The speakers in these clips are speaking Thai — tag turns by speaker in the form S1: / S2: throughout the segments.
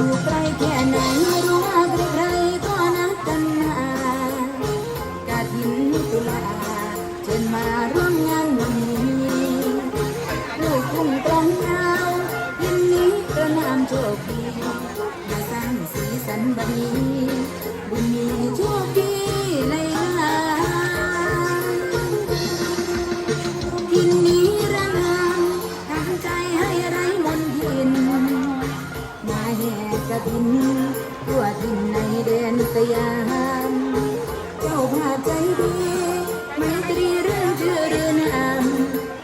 S1: อยู่ไกลแค่ไหนไม่รู้ว่าใครๆก็นัดกันมากาดินตุลาเชิญมาร่วมงานวันนี้ลูกทุ่งตรงเท้าเย็นนี้กระนาโชคดีมาสร้สีสันบันีบุญมีโชคดีเลย แห่กระถินทั่วทินในแดนสยามเจ้าภาพใจดีไม่ตรีเรื่องชื่อเรือนาม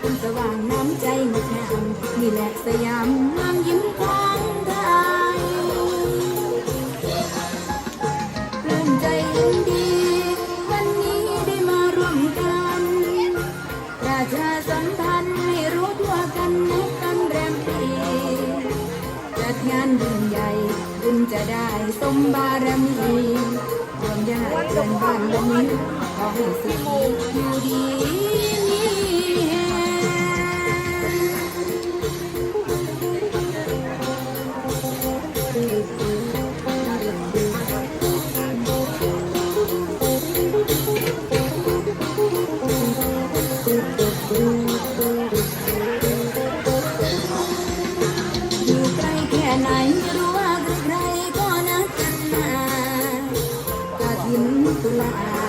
S1: คุณสว่างน้ำใจงดงามนี่แหละสยามเมืองยิ้มของไทยเริ่มใจยินดี วันนี้ได้มาร่วมกัน ราชาสัมพันธ์ จัดงานบุญใหญ่ บุญจะได้สมบารมีรวมญาติเพื่อนบ้านวันนี้ขอให้สุขอยู่ดีมีแร ตุลา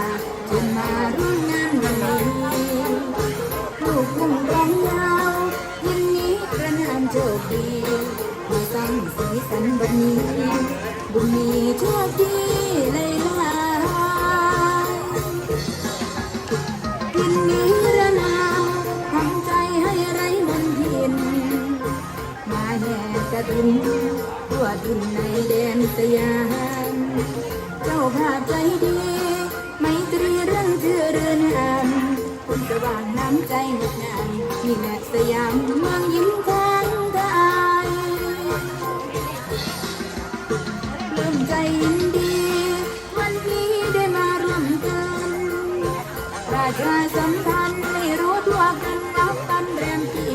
S1: จนมาร่วมงานวันนี้ลูกทุ่งร้องยาวยินนี้ประนามโชคดีมาสร้างสีสันวันนี้บุญมีโชคดีเลยลาทินนี้ระนาวทำใจให้ไร้มนทินมาแห่กระดินทั่วดินในแดนสยามเจ้าภาพใจดี คุณสว่างน้ำใจงดงามนี่แหละสยามเมืองยิ้มของไทยเริ่มใจยินดี วันนี้ได้มาร่วมกันราชาสัมพันธ์ไม่รู้ทั่วกันนับกันแรมปี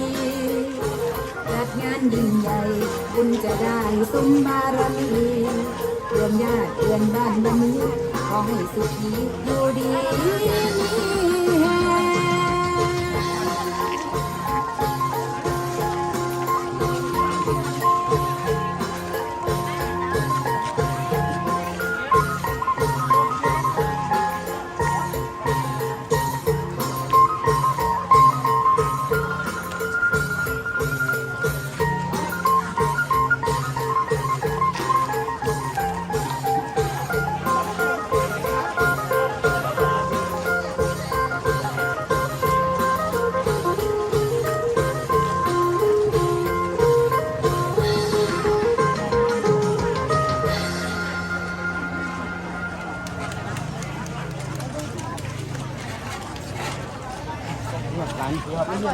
S1: จัดงานยิ่งใหญ่บุญจะได้สมบารมีรวมญาติเพื่อนบ้านละนี้ขอให้สุขีอยู่ดีมี
S2: 团结，团结。